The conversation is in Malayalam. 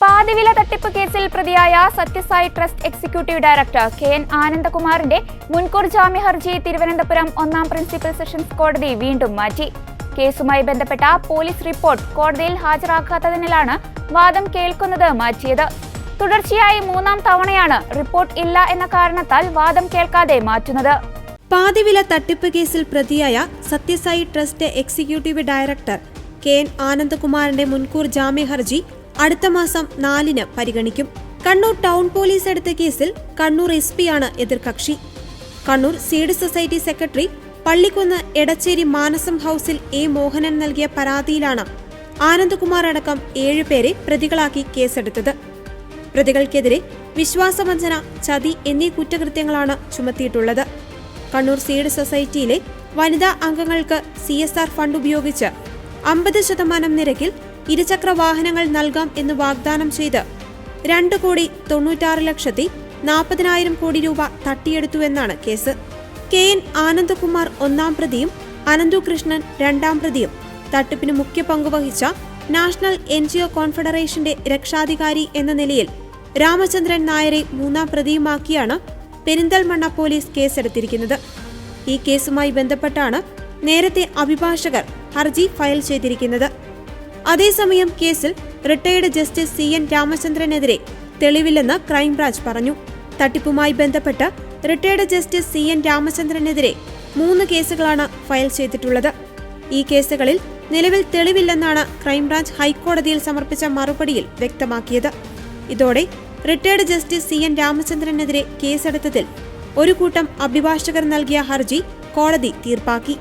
പാതിവില തട്ടിപ്പ് കേസിൽ പ്രതിയായ Sathya Sai trust executive director K N ആനന്ദകുമാറിന്റെ മുൻകൂർ ജാമ്യ ഹർജി തിരുവനന്തപുരം ഒന്നാം പ്രിൻസിപ്പൽ സെഷൻസ് കോടതി വീണ്ടും മാറ്റി. കേസുമായി ബന്ധപ്പെട്ട പോലീസ് റിപ്പോർട്ട് കോടതിയിൽ ഹാജരാക്കാത്തതിനാലാണ് വാദം കേൾക്കുന്നത് മാറ്റിയത്. തുടർച്ചയായി മൂന്നാം തവണയാണ് റിപ്പോർട്ട് ഇല്ല എന്ന കാരണത്താൽ വാദം കേൾക്കാതെ മാറ്റുന്നത്. പാതിവില തട്ടിപ്പ് കേസിൽ പ്രതിയായ Sathya Sai trust executive director K N ആനന്ദകുമാറിന്റെ മുൻകൂർ ജാമ്യ ഹർജി അടുത്ത മാസം നാലിന് പരിഗണിക്കും. കണ്ണൂർ ടൗൺ പോലീസ് എടുത്ത കേസിൽ കണ്ണൂർ എസ് പിയാണ് എതിർകക്ഷി. Kannur seed society secretary Pallikkunnu Edachery Manasam ഹൌസിൽ എ മോഹനൻ നൽകിയ പരാതിയിലാണ് ആനന്ദകുമാർ അടക്കം ഏഴുപേരെ പ്രതികളാക്കി കേസെടുത്തത്. പ്രതികൾക്കെതിരെ വിശ്വാസവഞ്ചന ചതി എന്നീ കുറ്റകൃത്യങ്ങളാണ് ചുമത്തിയിട്ടുള്ളത്. കണ്ണൂർ സീഡ് സൊസൈറ്റിയിലെ വനിതാ അംഗങ്ങൾക്ക് സി ഫണ്ട് ഉപയോഗിച്ച് അമ്പത് ശതമാനം നിരക്കിൽ ഇരുചക്ര വാഹനങ്ങൾ നൽകാം എന്ന് വാഗ്ദാനം ചെയ്ത് രണ്ട് കോടി തൊണ്ണൂറ്റാറ് ലക്ഷത്തി നാൽപ്പതിനായിരം കോടി രൂപ തട്ടിയെടുത്തുവെന്നാണ് കേസ്. കെ. എൻ. ആനന്ദകുമാർ ഒന്നാം പ്രതിയും അനന്തു കൃഷ്ണൻ രണ്ടാം പ്രതിയും തട്ടിപ്പിന് മുഖ്യ പങ്കുവഹിച്ച നാഷണൽ എൻ ജി ഒ കോൺഫെഡറേഷന്റെ രക്ഷാധികാരി എന്ന നിലയിൽ രാമചന്ദ്രൻ നായരെ മൂന്നാം പ്രതിയുമാക്കിയാണ് പെരിന്തൽമണ്ണ പോലീസ് കേസെടുത്തിരിക്കുന്നത്. ഈ കേസുമായി ബന്ധപ്പെട്ടാണ് നേരത്തെ അഭിഭാഷകർ ഹർജി ഫയൽ ചെയ്തിരിക്കുന്നത്. അതേസമയം കേസിൽ റിട്ടയർഡ് ജസ്റ്റിസ് സി എൻ രാമചന്ദ്രനെതിരെ തെളിവില്ലെന്ന് ക്രൈംബ്രാഞ്ച് പറഞ്ഞു. തട്ടിപ്പുമായി ബന്ധപ്പെട്ട് റിട്ടയർഡ് ജസ്റ്റിസ് സി എൻ രാമചന്ദ്രനെതിരെ മൂന്ന് കേസുകളാണ് ഫയൽ ചെയ്തിട്ടുള്ളത്. ഈ കേസുകളിൽ നിലവിൽ തെളിവില്ലെന്നാണ് ക്രൈംബ്രാഞ്ച് ഹൈക്കോടതിയിൽ സമർപ്പിച്ച മറുപടിയിൽ വ്യക്തമാക്കിയത്. ഇതോടെ റിട്ടയർഡ് ജസ്റ്റിസ് സി എൻ രാമചന്ദ്രനെതിരെ കേസെടുത്തതിൽ ഒരു കൂട്ടം അഭിഭാഷകർ നൽകിയ ഹർജി കോടതി തീർപ്പാക്കി.